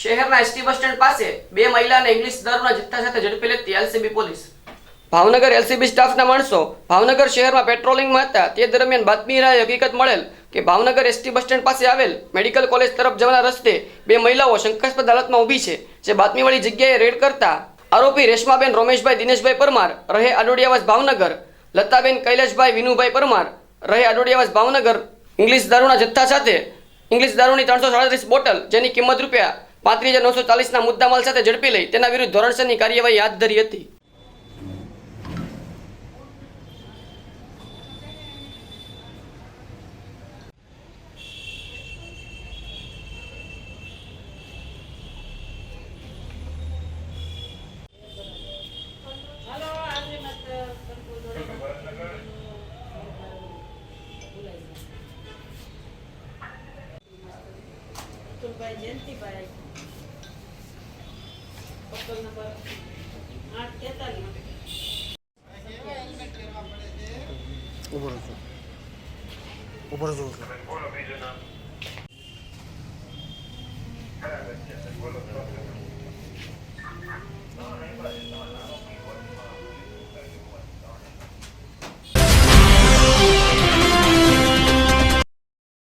શહેરના ST bus stand પાસે બે મહિલાને ઇંગ્લિશ દારૂના જથ્થા સાથે ઝડપી લેતી એલસીબી પોલીસ. ભાવનગર એલસીબી સ્ટાફના માણસો ભાવનગર શહેરમાં પેટ્રોલિંગમાં હતા. તે દરમિયાન બાતમી રાહે હકીકત મળેલ કે ભાવનગર એસટી બસ સ્ટેન્ડ પાસે આવેલ મેડિકલ કોલેજ તરફ જવાના રસ્તે બે મહિલાઓ શંકાસ્પદ હાલતમાં ઊભી છે, જે બાતમીવાળી જગ્યાએ રેડ કરતા આરોપી રેશમાબેન રોમેશભાઈ દિનેશભાઈ પરમાર, રહે આડોડિયાવાસ ભાવનગર, લતાબેન કૈલાશભાઈ વિનુભાઈ પરમાર, રહે આડોડિયાવાસ ભાવનગર, ઇંગ્લિશ દારૂના જથ્થા સાથે, ઇંગ્લિશ દારૂની ત્રણસો સાડત્રીસ બોટલ જેની કિંમત રૂપિયા પાંત્રીસ નવસો ચાલીસના મુદ્દામાલ સાથે ઝડપી લઈ તેના વિરુદ્ધ ધોરણસરની કાર્યવાહી હાથ ધરી હતી. અતુલભાઈ જયંતિભાઈ નંબર આઠ તેતાલીસ ઊભો રહેજો ઊભો રહેજો